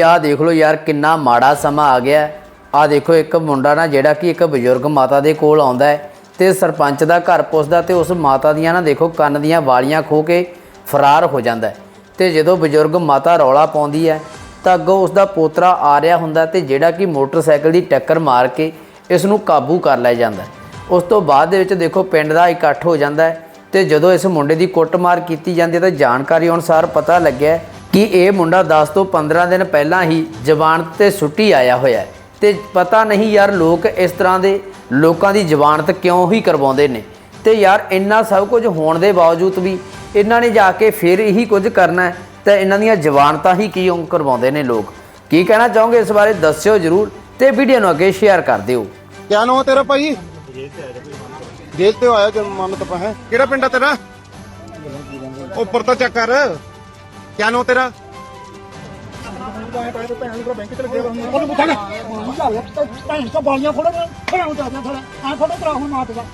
ਆਹ ਦੇਖ ਲਓ ਯਾਰ ਕਿੰਨਾ ਮਾੜਾ ਸਮਾਂ ਆ ਗਿਆ। ਆ ਦੇਖੋ ਇੱਕ ਮੁੰਡਾ ਨਾ ਜਿਹੜਾ ਕਿ ਇੱਕ ਬਜ਼ੁਰਗ ਮਾਤਾ ਦੇ ਕੋਲ ਆਉਂਦਾ ਹੈ ਤੇ ਸਰਪੰਚ ਦਾ ਘਰ ਪੁੱਛਦਾ ਤੇ ਉਸ ਮਾਤਾ ਦੀਆਂ ਨਾ ਦੇਖੋ ਕੰਨ ਦੀਆਂ ਵਾਲੀਆਂ ਖੋ ਕੇ ਫਰਾਰ ਹੋ ਜਾਂਦਾ ਹੈ। ਤੇ ਜਦੋਂ ਬਜ਼ੁਰਗ ਮਾਤਾ ਰੌਲਾ ਪਾਉਂਦੀ ਹੈ ਤਾਂ ਅੱਗੋਂ ਉਸ ਦਾ ਪੋਤਰਾ ਆ ਰਿਹਾ ਹੁੰਦਾ ਤੇ ਜਿਹੜਾ ਕਿ ਮੋਟਰਸਾਈਕਲ ਦੀ ਟੱਕਰ ਮਾਰ ਕੇ ਇਸ ਨੂੰ ਕਾਬੂ ਕਰ ਲਿਆ ਜਾਂਦਾ ਉਸ ਤੋਂ ਬਾਅਦ ਦੇ ਵਿੱਚ ਦੇਖੋ ਪਿੰਡ ਦਾ ਇਕੱਠ ਹੋ ਜਾਂਦਾ ਹੈ ਤੇ ਜਦੋਂ ਇਸ ਮੁੰਡੇ ਦੀ ਕੁੱਟਮਾਰ ਕੀਤੀ ਜਾਂਦੀ ਹੈ ਤਾਂ ਜਾਣਕਾਰੀ ਅਨੁਸਾਰ ਪਤਾ ਲੱਗਿਆ ਕਿ ਇਹ ਮੁੰਡਾ 10 ਤੋਂ 15 ਦਿਨ ਪਹਿਲਾਂ ਹੀ ਜ਼ਬਾਨ ਤੇ ਸੁੱਟੀ ਆਇਆ ਹੋਇਆ ਹੈ। ਤੇ ਪਤਾ ਨਹੀਂ ਯਾਰ ਲੋਕ ਇਸ ਤਰ੍ਹਾਂ ਦੇ ਲੋਕਾਂ ਦੀ ਜਬਾਨਤ ਕਿਉਂ ਹੀ ਕਰਵਾਉਂਦੇ ਨੇ। ਤੇ ਯਾਰ ਇੰਨਾ ਸਭ ਕੁਝ ਹੋਣ ਦੇ ਬਾਵਜੂਦ ਵੀ ਇਹਨਾਂ ਨੇ ਜਾ ਕੇ ਫਿਰ ਇਹੀ ਕੁਝ ਕਰਨਾ ਹੈ, ਤਾਂ ਇਹਨਾਂ ਦੀਆਂ ਜ਼ਬਾਨਤਾਂ ਹੀ ਕਿਉਂ ਕਰਵਾਉਂਦੇ ਨੇ ਲੋਕ। ਕੀ ਕਹਿਣਾ ਚਾਹੋਗੇ ਇਸ ਬਾਰੇ ਦੱਸਿਓ ਜਰੂਰ ਤੇ ਵੀਡੀਓ ਨੂੰ ਅੱਗੇ ਸ਼ੇਅਰ ਕਰ ਦਿਓ। ਕਿਆ ਨਾਮ ਆ ਤੇਰਾ ਭਾਈ? ਜੇਲ੍ਹ ਤੇ ਆਇਆ ਜਦ ਮਨ ਤਪਾ ਹੈ। ਕਿਹੜਾ ਪਿੰਡ ਆ ਤੇਰਾ? ਉੱਪਰ ਤਾਂ ਚੈੱਕ ਕਰ। ਕਿਆ ਨਾਮ ਤੇਰਾ? ਭੈਣ ਤੋਂ ਬਾਲੀਆਂ ਫੜੋ ਖੜਾ ਹੋ ਥੋੜਾ ਆ ਫੋਟੋ ਕਰਾ ਹੁਣ ਮਾਤ ਦਾ